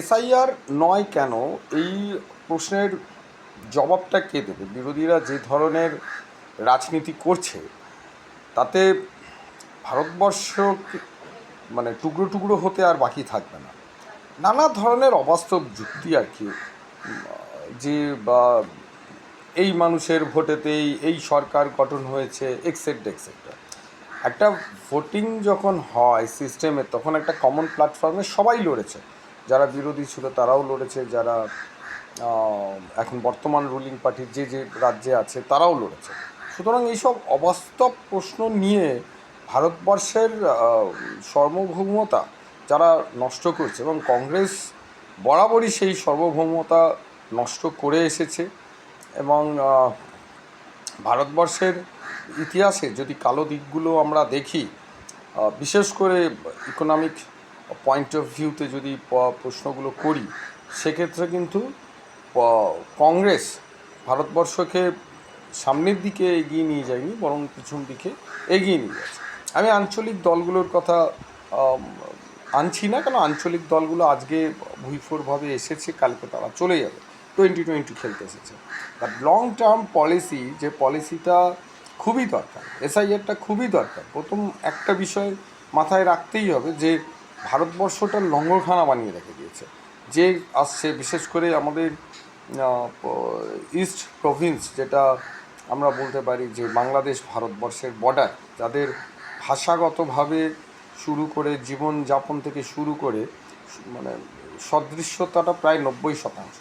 SIR নয় কেন? এই প্রশ্নের জবাবটা কে দেবে? বিরোধীরা যে ধরনের রাজনীতি করছে, তাতে ভারতবর্ষ মানে টুকরো টুকরো হতে আর বাকি থাকবে না। নানা ধরনের অবাস্তব যুক্তি আর কি, যে বা এই মানুষের ভোটেতেই এই সরকার গঠন হয়েছে এক্সেট্রা এক্সেট্রা একটা ভোটিং যখন হয় সিস্টেমে তখন একটা কমন প্ল্যাটফর্মে সবাই লড়েছে। যারা বিরোধী ছিল তারাও লড়েছে, যারা এখন বর্তমান রুলিং পার্টির যে যে রাজ্যে আছে তারাও লড়েছে। সুতরাং এইসব অবাস্তব প্রশ্ন নিয়ে ভারতবর্ষের সার্বভৌমতা যারা নষ্ট করছে এবং কংগ্রেস বরাবরই সেই সার্বভৌমতা নষ্ট করে এসেছে এবং ভারতবর্ষের ইতিহাসে যদি কালো দিকগুলো আমরা দেখি বিশেষ করে ইকোনমিক পয়েন্ট অফ ভিউতে যদি প্রশ্নগুলো করি, সেক্ষেত্রে কিন্তু কংগ্রেস ভারতবর্ষকে সামনের দিকে এগিয়ে নিয়ে যায়নি, বরং পিছন দিকে এগিয়ে নিয়ে যাচ্ছে। আমি আঞ্চলিক দলগুলোর কথা আনছি না, কেন আঞ্চলিক দলগুলো আজকে ভুইফোরভাবে এসেছে, কালকে তারা চলে যাবে। টোয়েন্টি টোয়েন্টি খেলতে এসেছে। বাট লং টার্ম পলিসি যে পলিসিটা খুবই দরকার এসআইআরটা খুবই দরকার। প্রথম একটা বিষয় মাথায় রাখতেই হবে যে ভারতবর্ষটা লঙ্গরখানা বানিয়ে রেখে দিয়েছে। যে আসছে, বিশেষ করে আমাদের ইস্ট প্রভিন্স, যেটা আমরা বলতে পারি যে বাংলাদেশ ভারতবর্ষের বর্ডার, যাদের ভাষাগতভাবে শুরু করে, জীবনযাপন থেকে শুরু করে মানে সদৃশ্যতাটা প্রায় নব্বই শতাংশ।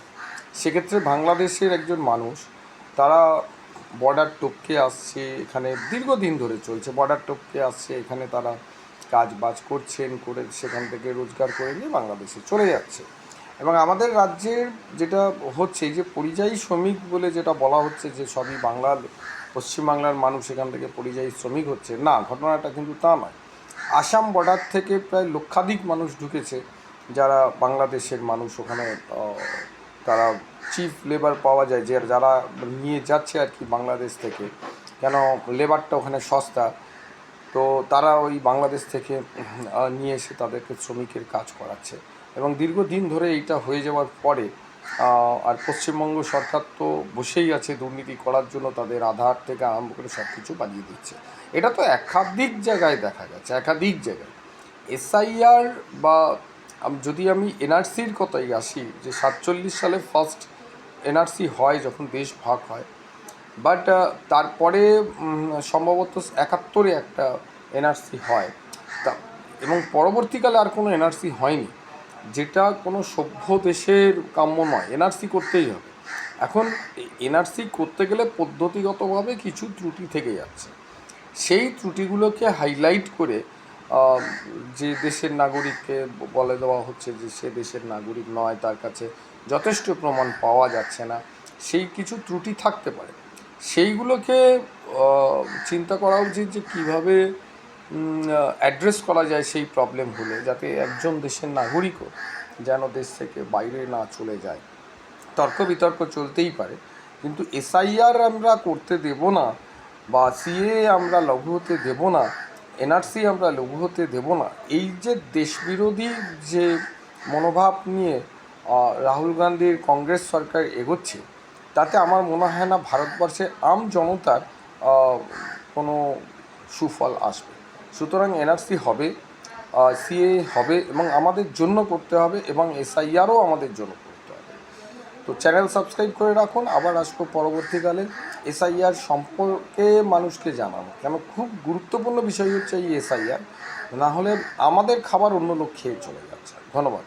সেক্ষেত্রে বাংলাদেশের একজন মানুষ, তারা বর্ডার টপকে আসছে, এখানে দীর্ঘদিন ধরে চলছে, বর্ডার টপকে আসছে, এখানে তারা কাজ বাজ করছেন, করে সেখান থেকে রোজগার করে নিয়ে বাংলাদেশে চলে যাচ্ছে। এবং আমাদের রাজ্যের যেটা হচ্ছে যে পরিযায়ী শ্রমিক বলে যেটা বলা হচ্ছে, যে সবই বাংলার পশ্চিমবাংলার মানুষ এখান থেকে পরিযায়ী শ্রমিক হচ্ছে, না, ঘটনাটা কিন্তু তা নয়। আসাম বর্ডার থেকে প্রায় লক্ষাধিক মানুষ ঢুকেছে, যারা বাংলাদেশের মানুষ ওখানে তারা চিফ লেবার পাওয়া যায়, যে যারা নিয়ে যাচ্ছে আর কি বাংলাদেশ থেকে। কেন লেবারটা ওখানে সস্তা তো তারা ওই বাংলাদেশ থেকে নিয়ে এসে তাদেরকে শ্রমিকের কাজ করাচ্ছে। এবং দীর্ঘদিন ধরে এইটা হয়ে যাওয়ার পরে আর পশ্চিমবঙ্গ সরকার তো বসেই আছে দুর্নীতি করার জন্য, তাদের আধার থেকে আরম্ভ করে সব কিছু বানিয়ে দিচ্ছে। এটা তো একাধিক জায়গায় দেখা গেছে, একাধিক জায়গায়। এসআইআর বা যদি আমি এনআরসির কথাই আসি, যে সাতচল্লিশ সালে ফার্স্ট এনআরসি হয়, যখন দেশ ভাগ হয় বাট তারপরে সম্ভবত একাত্তরে একটা এনআরসি হয়। তা, এবং পরবর্তীকালে আর কোনো এনআরসি হয়নি। যেটা কোনো সভ্য দেশের কাম্য নয়। এনআরসি করতেই হবে। এখন, এনআরসি করতে গেলে পদ্ধতিগতভাবে কিছু ত্রুটি থেকে যাচ্ছে। সেই ত্রুটিগুলোকে হাইলাইট করে যে দেশের নাগরিককে বলে দেওয়া হচ্ছে যে সে দেশের নাগরিক নয়, তার কাছে যথেষ্ট প্রমাণ পাওয়া যাচ্ছে না, সেই কিছু ত্রুটি থাকতে পারে। সেইগুলোকে চিন্তা করা উচিত যে কীভাবে অ্যাড্রেস করা যায় সেই প্রবলেমগুলো যাতে একজন দেশের নাগরিকও যেন দেশ থেকে বাইরে না চলে যায়। তর্ক বিতর্ক চলতেই পারে, কিন্তু এসআইআর আমরা করতে দেব না, বা সিএ আমরা লঘু হতে দেব না এনআরসি আমরা লঘু হতে দেব না। এই যে দেশবিরোধী যে মনোভাব নিয়ে রাহুল গান্ধীর কংগ্রেস সরকার এগোচ্ছে তাতে আমার মনে হয় না ভারতবর্ষে আম জনতার কোনো সুফল আসবে। সুতরাং এনআরসি হবে সিএ হবে এবং আমাদের জন্য করতে হবে এবং এসআইআরও আমাদের জন্য করতে হবে। তো চ্যানেল সাবস্ক্রাইব করে রাখুন, আবার আসব পরবর্তীকালে। এসআইআর সম্পর্কে মানুষকে জানানো কেন? খুব গুরুত্বপূর্ণ বিষয় হচ্ছে এই এসআইআর। না হলে আমাদের খাবার অন্য লোক খেয়ে চলে যাচ্ছে। ধন্যবাদ।